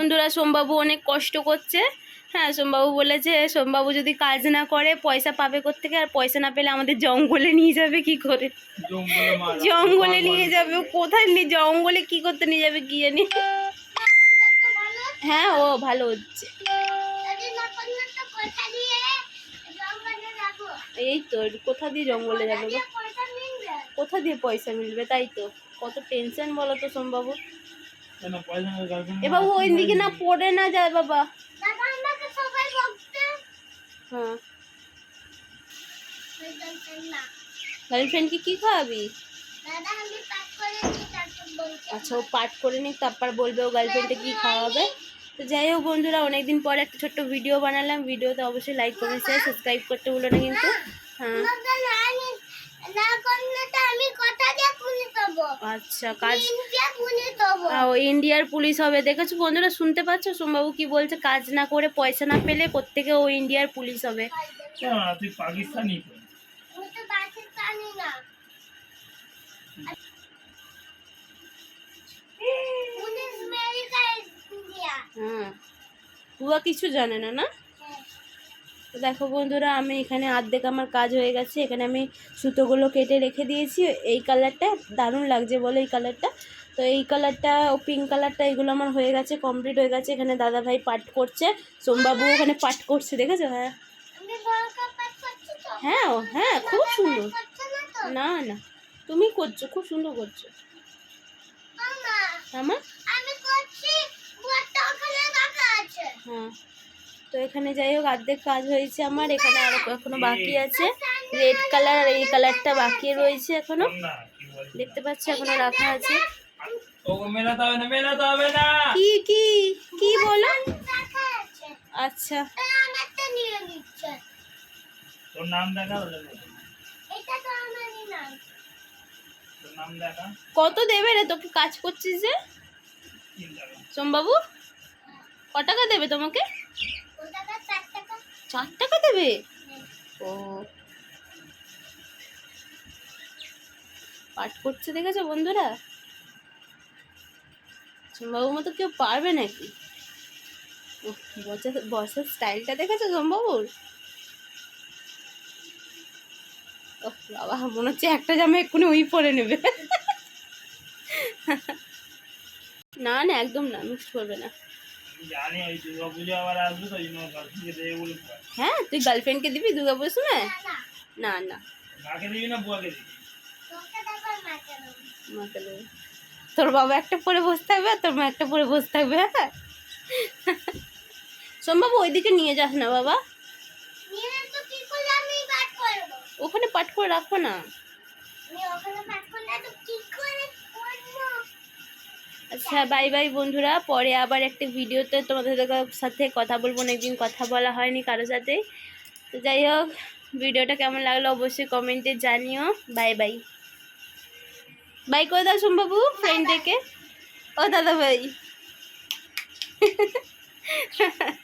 বন্ধুরা সোমবাবু অনেক কষ্ট করছে। হ্যাঁ সোমবাবু বলেছে সোমবাবু যদি কাজ না করে পয়সা পাবে কোত্থেকে? আর পয়সা না পেলে আমাদের জঙ্গলে নিয়ে যাবে কি করে? জঙ্গলে নিয়ে যাবে কোথায় নিয়ে জঙ্গলে কি করতে নিয়ে যাবে কি জানি হ্যাঁ ও ভালো হচ্ছে। এই তো কোথা দিয়ে জঙ্গলে যাবে? কোথা দিয়ে পয়সা মিলবে? তাই তো কত টেনশন বলো তো সোমবাবু। কেন পয়সা না গার্লফ্রেন্ড এ বাবু ওই দিকে না পড়ে না যায় বাবা। হ্যাঁ। গার্লফ্রেন্ডকে কি খাওয়াবি? আচ্ছা ও পাঠ করে নিক তারপর বলবে ও গার্লফ্রেন্ডে কি খাওয়াবে? তো যাই হোক বন্ধুরা অনেকদিন পর একটা ছোট্ট ভিডিও বানালাম। ভিডিওতে অবশ্যই লাইক কমেন্ট শেয়ার সাবস্ক্রাইব করতে ভুলো না কিন্তু। হ্যাঁ। আচ্ছা কাজ ও ইন্ডিয়ার পুলিশ হবে। দেখেছ বন্ধুরা শুনতে পাচ্ছ? সোমবাবু কি বলছে? কাজ না করে পয়সা না পেলে কোত্থেকে ও ইন্ডিয়ার পুলিশ হবে। পাকিস্তানি তো আমি তো বাসে জানি না। Police America India. হ্যাঁ। পুয়া কিছু জানে না না? তো দেখো বন্ধুরা আমি এখানে অর্ধেক আমার কাজ হয়ে গেছে। এখানে আমি সুতোগুলো কেটে রেখে দিয়েছি। এই কালারটা দারুণ লাগছে বলে এই কালারটা। তো এই কালারটা ও পিঙ্ক কালারটা এগুলো আমার হয়ে গেছে কমপ্লিট হয়ে গেছে। এখানে দাদা ভাই পাঠ করছে সোমবাবু ওখানে পাঠ করছে দেখেছ? হ্যাঁ। হ্যাঁ ও হ্যাঁ খুব সুন্দর। না না তুমি করছ খুব সুন্দর করছ। আমার হ্যাঁ। তো এখানে যাই হোক অর্ধেক কাজ হয়েছে আমার। এখানে আরও এখনও বাকি আছে। রেড কালার আর এই কালারটা বাকি রয়েছে এখনও। দেখতে পাচ্ছি এখনও রাখা আছে। কি কি কি বলো? আচ্ছা। তাই আমারটা নিয়ে নিচ্ছে তোর নাম দেখা এটা তো আমারই নাম কত দেবে রে তোকে? কাজ করছিস যে? সোমবাবু ক টাকা দেবে তোমাকে? চার টাকা দেবে? ও। পাঠ করছে দেখেছ বন্ধুরা? সোমবাবুর মতো কেউ পারবে নাকি? বসার স্টাইলটা দেখেছ সোমবাবুর বাবা, মনে হচ্ছে একটা জামা এক্ষুনি ওই পরে নেবে। না না, একদম না, মিক্স করবে না। হ্যাঁ তুই গার্লফ্রেন্ডকে দিবি দুর্গা পুজোর সময়? না না। না মাকে দিবি না বুয়াকে দিবি? তোকে দেবার মাকে দেবো। মাকে দেবে। তোর বাবা একটা পরে বসে থাকবে আর তোর মা একটা পরে বসে থাকবে হ্যাঁ? সোমবাবু ওইদিকে নিয়ে যাস না বাবা। নিয়ে তো কি করলে আমি বাদ করব। ওখানে পাঠ করে রাখো না। ওখানে বাদ করলে তো কি করে আচ্ছা বাই বাই বন্ধুরা। পরে আবার একটা ভিডিওতে তোমাদের সাথে কথা বলব। অনেকদিন কথা বলা হয়নি কারোর সাথে। তো যাই হোক ভিডিওটা কেমন লাগল অবশ্যই কমেন্টে জানিও। বাই বাই বাই করে দাও সোমবাবু ফ্রেন্ড থেকে ও দাদা ভাই।